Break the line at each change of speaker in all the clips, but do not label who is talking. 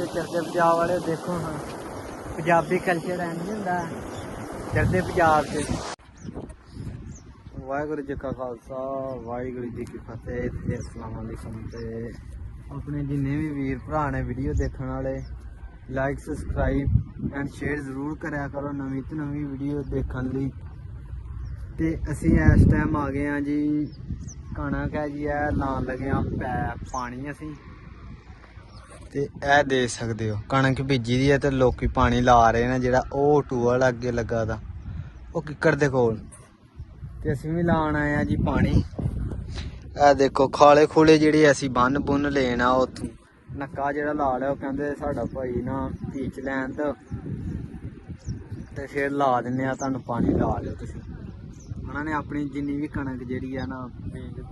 ਤੇ ਚਰਦੇ ਪੰਜਾਬ ਵਾਲੇ ਦੇਖੋ ਹਾਂ ਪੰਜਾਬੀ ਕਲਚਰ ਐਂ ਨਹੀਂ ਹੁੰਦਾ। ਚਰਦੇ ਪੰਜਾਬ 'ਚ ਵਾਹਿਗੁਰੂ ਜੀ ਕਾ ਖਾਲਸਾ, ਵਾਹਿਗੁਰੂ ਜੀ ਕੀ ਫਤਿਹ। ਤੇ ਅਸਲਾਮ ਅਲੈਕੁਮ ਤੇ ਆਪਣੇ ਜਿੰਨੇ ਵੀ ਵੀਰ ਭਰਾ ਨੇ ਵੀਡੀਓ ਦੇਖਣ ਵਾਲੇ ਲਾਈਕ ਸਬਸਕ੍ਰਾਈਬ ਐਂਡ ਸ਼ੇਅਰ ਜ਼ਰੂਰ ਕਰਿਆ ਕਰੋ ਨਵੀਂ ਤੋਂ ਨਵੀਂ ਵੀਡੀਓ ਦੇਖਣ ਲਈ। ਤੇ ਅਸੀਂ ਇਸ ਟਾਈਮ ਆ ਗਏ ਆ ਜੀ। ਕਣਕ ਹੈ ਜੀ, ਇਹ ਲਾਉਣ ਲੱਗੇ ਆ ਪੈ ਪਾਣੀ ਅਸੀਂ। ਤੇ ਇਹ ਦੇ ਸਕਦੇ ਹੋ। ਕਣਕ ਬੀਜੀ ਦੀ ਹੈ ਤੇ ਲੋਕੀ ਪਾਣੀ ਲਾ ਰਹੇ ਨੇ, ਜਿਹੜਾ ਉਹ ਟੂਅਲ ਅੱਗੇ ਲੱਗਾ ਦਾ। ਉਹ ਕਿੱਕਰ ਦੇ ਕੋਲ। ਤੇ ਅਸੀਂ ਵੀ ਲਾਉਣ ਆਏ ਆ ਜੀ ਪਾਣੀ। ਇਹ ਦੇਖੋ, ਖਾਲੇ ਖੂਲੇ ਜਿਹੜੇ ਅਸੀਂ ਬੰਨ ਬੁੰਨ ਲੈਣਾ ਆ ਉੱਥੋਂ। ਨੱਕਾ ਜਿਹੜਾ ਲਾ ਲਿਆ, ਉਹ ਕਹਿੰਦੇ ਸਾਡਾ ਭਾਈ ਨਾ ਪੀਚ ਲੈਣ ਤੋਂ ਤੇ ਫਿਰ ਲਾ ਦਿੰਨੇ ਆ, ਤੁਹਾਨੂੰ ਪਾਣੀ ਲਾ ਲਿਓ ਤੁਸੀਂ। ਉਹਨਾਂ ਨੇ ਆਪਣੀ ਜਿੰਨੀ ਵੀ ਕਣਕ ਜਿਹੜੀ ਆ ਨਾ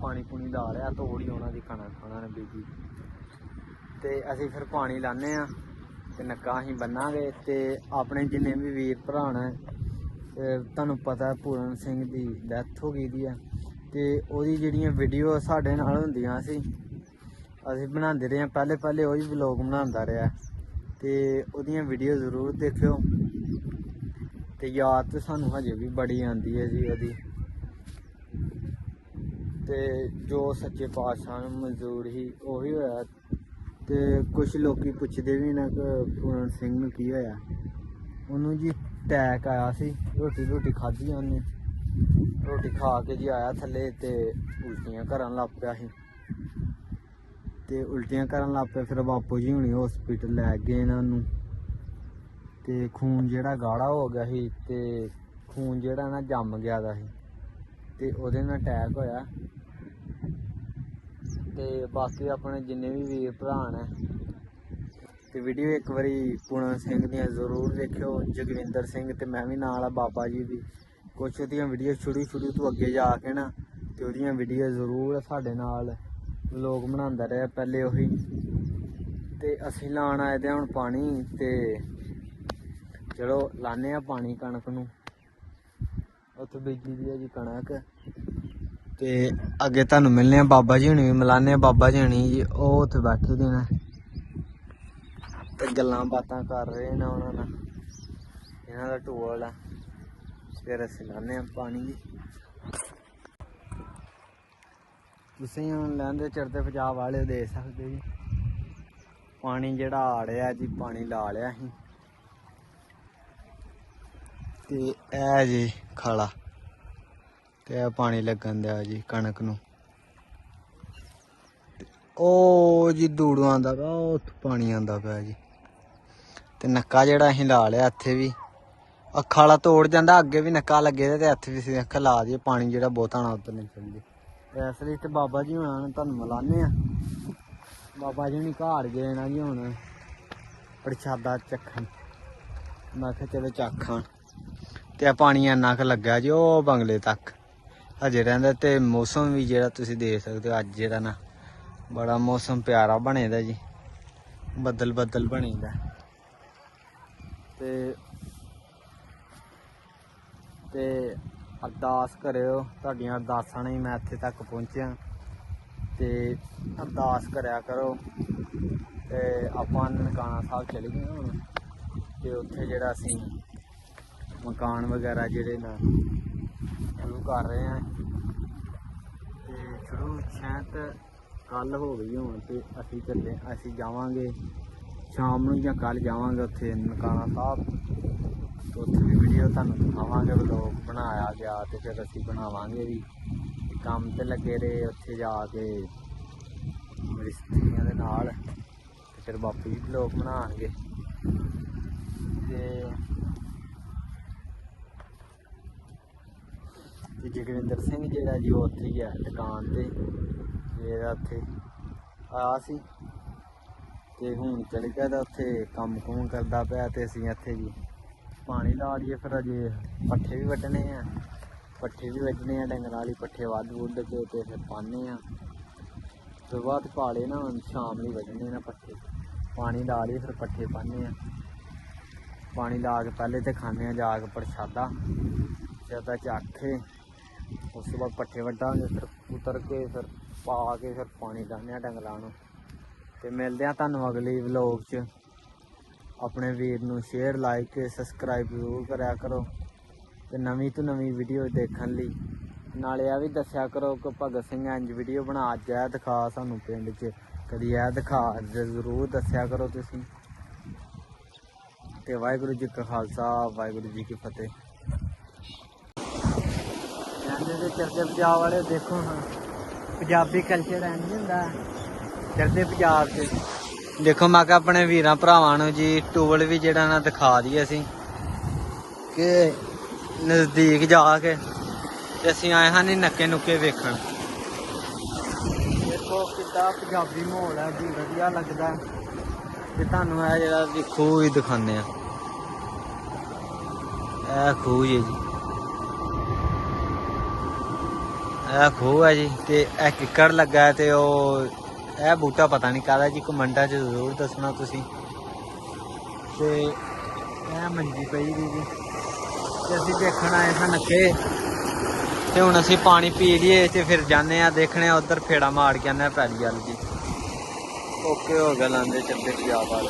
ਪਾਣੀ ਪੂਣੀ ਲਾ ਲਿਆ, ਤੋੜੀ ਉਹਨਾਂ ਦੀ ਕਣਕ, ਉਹਨਾਂ ਨੇ ਬੀਜੀ। ਤੇ ਅਸੀਂ ਫਿਰ ਪਾਣੀ ਲਾਣੇ ਆ ਤੇ ਨੱਕਾ ਅਸੀਂ ਬੰਨਾਂਗੇ ਤੇ ਆਪਣੇ ਜਿੰਨੇ ਵੀ ਵੀਰ ਭਰਾ ਨੇ, ਤੇ ਤੁਹਾਨੂੰ ਪਤਾ ਪੂਰਨ ਸਿੰਘ ਦੀ ਡੈਥ ਹੋ ਗਈ ਦੀ ਆ, ਤੇ ਉਹਦੀ ਜਿਹੜੀਆਂ ਵੀਡੀਓ ਸਾਡੇ ਨਾਲ ਹੁੰਦੀਆਂ ਸੀ, ਅਸੀਂ ਬਣਾਉਂਦੇ ਰਹੇ ਹਾਂ। ਪਹਿਲੇ ਪਹਿਲੇ ਉਹੀ ਵਲੌਗ ਬਣਾਉਂਦਾ ਰਿਹਾ। ਤੇ ਉਹਦੀਆਂ ਵੀਡੀਓ ਜ਼ਰੂਰ ਦੇਖਿਓ। ਤੇ ਯਾਦ ਤੇ ਸਾਨੂੰ ਹਜੇ ਵੀ ਬੜੀ ਆਉਂਦੀ ਹੈ ਜੀ ਉਹਦੀ। ਤੇ ਜੋ ਸੱਚੇ ਪਾਤਸ਼ਾਹ ਨੂੰ ਮਨਜ਼ੂਰ ਹੀ ਉਹੀ ਹੋਇਆ। ਤੇ ਕੁਝ ਲੋਕੀ ਪੁੱਛਦੇ ਵੀ ਨਾ ਕਿ ਪੂਰਨ ਸਿੰਘ ਨੂੰ ਕੀ ਹੋਇਆ। ਉਹਨੂੰ ਜੀ ਅਟੈਕ ਆਇਆ ਸੀ, ਰੋਟੀ ਰੋਟੀ ਖਾਧੀ ਉਹਨੇ। ਰੋਟੀ ਖਾ ਕੇ ਜੀ ਆਇਆ ਥੱਲੇ ਤੇ ਉਲਟੀਆਂ ਕਰਨ ਲੱਗ ਪਿਆ ਸੀ। ਤੇ ਉਲਟੀਆਂ ਕਰਨ ਲੱਗ ਪਿਆ, ਫਿਰ ਬਾਪੂ ਜੀ ਹੁਣੀ ਹਸਪੀਟਲ ਲੈ ਗਏ ਇਹਨਾਂ ਨੂੰ। ਤੇ ਖੂਨ ਜਿਹੜਾ ਗਾੜਾ ਹੋ ਗਿਆ ਸੀ ਤੇ ਖੂਨ ਜਿਹੜਾ ਨਾ ਜੰਮ ਗਿਆ ਦਾ ਸੀ। ਤੇ ਉਹਦੇ ਨਾਲ ਅਟੈਕ ਹੋਇਆ। ਤੇ ਬਾਕੀ ਆਪਣੇ ਜਿੰਨੇ ਵੀ ਵੀਰ ਭਰਾ ਨੇ। ਤੇ ਵੀਡੀਓ ਇੱਕ ਵਾਰੀ ਪੂਰਨ ਸਿੰਘ ਦੀਆਂ ਜ਼ਰੂਰ ਦੇਖਿਓ, ਜਗਵਿੰਦਰ ਸਿੰਘ ਤੇ ਮੈਂ ਵੀ ਨਾਲ ਆ, ਬਾਬਾ ਜੀ ਦੀ ਕੁਛ ਉਹਦੀਆਂ ਵੀਡੀਓ ਸ਼ੁਰੂ ਸ਼ੁਰੂ ਤੋਂ ਅੱਗੇ ਜਾ ਕੇ ਨਾ, ਤੇ ਉਹਦੀਆਂ ਵੀਡੀਓ ਜ਼ਰੂਰ ਸਾਡੇ ਨਾਲ ਲੋਕ ਬਣਾਉਂਦਾ ਰਿਹਾ ਪਹਿਲੇ ਉਹੀ। ਤੇ ਅਸੀਂ ਲਾਣ ਆਏ ਤੇ ਹੁਣ ਪਾਣੀ, ਤੇ ਚਲੋ ਲਾਣੇ ਆ ਪਾਣੀ ਕਣਕ ਨੂੰ। ਉੱਥੇ ਬੀਜੀ ਦੀ ਹੈ ਜੀ ਕਣਕ। ਤੇ ਅੱਗੇ ਤੁਹਾਨੂੰ ਮਿਲਨੇ ਆ, ਬਾਬਾ ਜੀ ਹੁਣੀ ਵੀ ਮਿਲਾਨੇ ਆ, ਬਾਬਾ ਜੀ ਹੁਣੀ ਜੀ, ਉਹ ਉੱਥੇ ਬੈਠੇ ਦੇ ਨੇ। ਤੇ ਗੱਲਾਂ ਬਾਤਾਂ ਕਰ ਰਹੇ ਨੇ ਉਹਨਾਂ ਨਾਲ। ਇਹਨਾਂ ਦਾ ਢੋਲ ਆ। ਫਿਰ ਅਸੀਂ ਲਾਣੇ ਆ ਪਾਣੀ ਜੀ ਤੁਸੀਂ ਹੁਣ ਲੈਂਦੇ ਚੜਦੇ ਪੰਜਾਬ ਵਾਲੇ ਦੇ ਸਕਦੇ ਜੀ। ਪਾਣੀ ਜਿਹੜਾ ਆ ਰਿਹਾ ਜੀ, ਪਾਣੀ ਲਾ ਲਿਆ ਅਸੀਂ। ਤੇ ਇਹ ਜੀ ਖਾਲਾ। ਤੇ ਇਹ ਪਾਣੀ ਲੱਗਣ ਦਿਆ ਜੀ ਕਣਕ ਨੂੰ। ਉਹ ਜੀ ਦੂੜੂ ਆਂਦਾ ਪਿਆ, ਉਹ ਉੱਥੋਂ ਪਾਣੀ ਆਂਦਾ ਪਿਆ ਜੀ। ਤੇ ਨੱਕਾ ਜਿਹੜਾ ਅਸੀਂ ਲਾ ਲਿਆ ਇੱਥੇ ਵੀ, ਅੱਖਾਂ ਵਾਲਾ ਤੋੜ ਜਾਂਦਾ, ਅੱਗੇ ਵੀ ਨੱਕਾ ਲੱਗੇ ਤੇ ਹੱਥ ਵੀ ਅਸੀਂ ਅੱਖ ਲਾ ਦਈਏ, ਪਾਣੀ ਜਿਹੜਾ ਬਹੁਤਾ ਨਾ ਉੱਧਰ ਨਿਕਲ ਜੇ ਇਸ ਲਈ ਤੇ ਬਾਬਾ ਜੀ ਹੁਣਾਂ ਨੂੰ ਤੁਹਾਨੂੰ ਮਿਲਾਨੇ ਆ। ਬਾਬਾ ਜੀ ਹੁਣੀ ਘਰ ਗਏ ਨਾ ਜੀ ਹੁਣ ਪ੍ਰਸ਼ਾਦਾ ਚੱਖਣ। ਮੈਂ ਕਿਹਾ ਚਲੋ ਚੱਖਾਂ ਤੇ ਆ ਪਾਣੀ ਇੰਨਾ ਕੁ ਲੱਗਾ ਜੀ, ਉਹ ਬੰਗਲੇ ਤੱਕ। ਹਜੇ ਰਹਿੰਦਾ ਤੇ ਮੌਸਮ ਵੀ ਜਿਹੜਾ ਤੁਸੀਂ ਦੇਖ ਸਕਦੇ ਹੋ ਅੱਜ ਜਿਹੜਾ ਨਾ, ਬੜਾ ਮੌਸਮ ਪਿਆਰਾ ਬਣੇਦਾ ਜੀ। ਬੱਦਲ ਬੱਦਲ ਬਣੇਦਾ। ਤੇ ਤੇ ਅਰਦਾਸ ਕਰਿਓ, ਤੁਹਾਡੀਆਂ ਅਰਦਾਸਾਂ ਨਾਲ ਮੈਂ ਇੱਥੇ ਤੱਕ ਪਹੁੰਚਿਆ। ਤੇ ਅਰਦਾਸ ਕਰਿਆ ਕਰੋ। ਤੇ ਆਪਾਂ ਨਨਕਾਣਾ ਸਾਹਿਬ ਚਲੇ ਗਏ ਹੁਣ। ਤੇ ਉੱਥੇ ਜਿਹੜਾ ਅਸੀਂ ਮਕਾਨ ਵਗੈਰਾ ਜਿਹੜੇ ਨਾ ਸ਼ੁਰੂ ਕਰ ਰਹੇ ਹਾਂ। ਤੇ ਸ਼ੁਰੂ ਸ਼ਾਇਦ ਕੱਲ ਹੋ ਗਈ ਹੁਣ ਤੇ ਅਸੀਂ ਚੱਲੇ, ਅਸੀਂ ਜਾਵਾਂਗੇ। ਸ਼ਾਮ ਨੂੰ ਜਾਂ ਕੱਲ ਜਾਵਾਂਗੇ ਉੱਥੇ ਨਨਕਾਣਾ ਸਾਹਿਬ। ਤੇ ਉੱਥੇ ਵੀ ਵੀਡੀਓ ਤੁਹਾਨੂੰ ਦਿਖਾਵਾਂਗੇ ਵਲੋਗ ਬਣਾਇਆ ਗਿਆ ਤੇ ਫਿਰ ਅਸੀਂ ਬਣਾਵਾਂਗੇ ਵੀ ਕੰਮ ਤੇ ਲੱਗੇ ਰਹੇ ਉੱਥੇ ਜਾ ਕੇ। ਮਿਸਤਰੀਆਂ ਦੇ ਨਾਲ। ਤੇ ਫਿਰ ਬਾਪੂ ਜੀ ਵਲੋਗ ਬਣਾਉਣਗੇ। ਤੇ ਤੇ ਜਗਵਿੰਦਰ ਸਿੰਘ ਜਿਹੜਾ ਜੀ ਉਹ ਉੱਥੇ ਹੀ ਹੈ ਦੁਕਾਨ ਤੇ, ਜਿਹੜਾ ਉੱਥੇ ਆਇਆ ਸੀ। ਤੇ ਹੁਣ ਚਲੇ ਗਿਆ ਤਾਂ ਉੱਥੇ ਕੰਮ ਕੁਮ ਕਰਦਾ ਪਿਆ ਤੇ ਅਸੀਂ ਇੱਥੇ ਜੀ ਪਾਣੀ ਲਾ ਲਈਏ ਫਿਰ ਅਜੇ। ਪੱਠੇ ਵੀ ਵੱਢਣੇ ਆ, ਪੱਠੇ ਵੀ ਵੱਢਣੇ ਆ, ਡੰਗਰਾਂ ਵਾਲੀ ਪੱਠੇ ਵੱਢ ਵੁੱਢ ਕੇ ਤੇ ਫਿਰ ਪਾਣੇ ਆ। ਫਿਰ ਬਾਅਦ ਪਾ ਲਏ ਨਾ ਹੁਣ ਸ਼ਾਮ ਲਈ ਵੱਢਣੇ ਨਾ ਪੱਠੇ। ਪਾਣੀ ਲਾ ਲਈਏ ਫਿਰ ਪੱਠੇ ਪਾਣੇ ਆ। ਪਾਣੀ ਲਾ ਕੇ ਪਹਿਲੇ ਤੇ ਖਾਣੇ ਆ ਜਾ ਕੇ ਪ੍ਰਸ਼ਾਦਾ ਪ੍ਰਸ਼ਾਦਾ ਚੱਕ ਕੇ ਉਸ ਤੋਂ ਬਾਅਦ ਪੱਠੇ ਵੱਢਾਂਗੇ ਫਿਰ ਉਤਰ ਕੇ ਫਿਰ ਪਾ ਕੇ ਫਿਰ ਪਾਣੀ ਲਾਉਂਦੇ ਆ ਡੰਗਰਾਂ ਨੂੰ। ਤੇ ਮਿਲਦੇ ਆ ਤੁਹਾਨੂੰ ਅਗਲੀ ਵਲੋਗ 'ਚ। ਆਪਣੇ ਵੀਰ ਨੂੰ ਸ਼ੇਅਰ ਲਾਈਕ ਸਬਸਕ੍ਰਾਈਬ ਜ਼ਰੂਰ ਕਰਿਆ ਕਰੋ। ਤੇ ਨਵੀਂ ਤੋਂ ਨਵੀਂ ਵੀਡੀਓ ਦੇਖਣ ਲਈ। ਨਾਲੇ ਇਹ ਵੀ ਦੱਸਿਆ ਕਰੋ ਕਿ ਭਗਤ ਸਿੰਘ ਇੰਜ ਵੀਡੀਓ ਬਣਾ, ਅੱਜ ਇਹ ਦਿਖਾ ਸਾਨੂੰ ਪਿੰਡ 'ਚ। ਕਦੀ ਇਹ ਦਿਖਾ ਜ- ਜ਼ਰੂਰ ਦੱਸਿਆ ਕਰੋ ਤੁਸੀਂ। ਤੇ ਵਾਹਿਗੁਰੂ ਜੀ ਕਾ ਖਾਲਸਾ, ਵਾਹਿਗੁਰੂ ਜੀ ਕੀ ਫਤਿਹ। ਕਹਿੰਦੇ ਤੇ ਚਰਚੇ ਪੰਜਾਬ ਵਾਲੇ ਦੇਖੋ ਹਾਂ ਪੰਜਾਬੀ ਕਲਚਰ ਐਂ ਨਹੀਂ ਹੁੰਦਾ। ਚਰਚੇ ਪੰਜਾਬ 'ਚ ਦੇਖੋ ਮੈਂ ਕਿਹਾ ਆਪਣੇ ਵੀਰਾਂ ਭਰਾਵਾਂ ਨੂੰ ਜੀ ਟੂਲ ਵੀ ਜਿਹੜਾ ਨਾ ਦਿਖਾ ਦਈਏ ਅਸੀਂ। ਕਿ ਨਜ਼ਦੀਕ ਜਾ ਕੇ ਤੇ ਅਸੀਂ ਆਏ ਹਾਂ ਨੀ ਨੱਕੇ ਨੁੱਕੇ ਵੇਖਣ। ਦੇਖੋ ਕਿੱਦਾਂ ਪੰਜਾਬੀ ਮਾਹੌਲ ਹੈ ਜੀ ਵਧੀਆ ਲੱਗਦਾ। ਤੇ ਤੁਹਾਨੂੰ ਇਹ ਜਿਹੜਾ ਵੀ ਖੂਹ ਵੀ ਦਿਖਾਉਂਦੇ ਆ। ਇਹ ਖੂਹ ਜੀ। ਇਹ ਖੂਹ ਹੈ ਜੀ ਤੇ ਇਹ ਕਿੱਕਰ ਲੱਗਾ ਤੇ ਉਹ ਇਹ ਬੂਟਾ ਪਤਾ ਨਹੀਂ ਕਾਹਦਾ ਜੀ, ਕਮੈਂਟਾਂ 'ਚ ਜ਼ਰੂਰ ਦੱਸਣਾ ਤੁਸੀਂ। ਤੇ ਇਹ ਮੰਜੀ ਪਈ ਦੀ ਜੀ। ਤੇ ਅਸੀਂ ਦੇਖਣ ਆਏ ਹਾਂ ਨੱਕੇ। ਤੇ ਹੁਣ ਅਸੀਂ ਪਾਣੀ ਪੀ ਲਈਏ ਤੇ ਫਿਰ ਜਾਂਦੇ ਆ ਦੇਖਣੇ ਆ ਉਧਰ ਫੇੜਾ ਮਾਰ ਕੇ ਆਨੇ ਆ ਪੈਲੀ ਵੱਲ ਜੀ। ਓਕੇ ਹੋ ਗਿਆ ਲਾਂਦੇ ਚੱਲਦੇ ਪੰਜਾਬ ਵਾਲੇ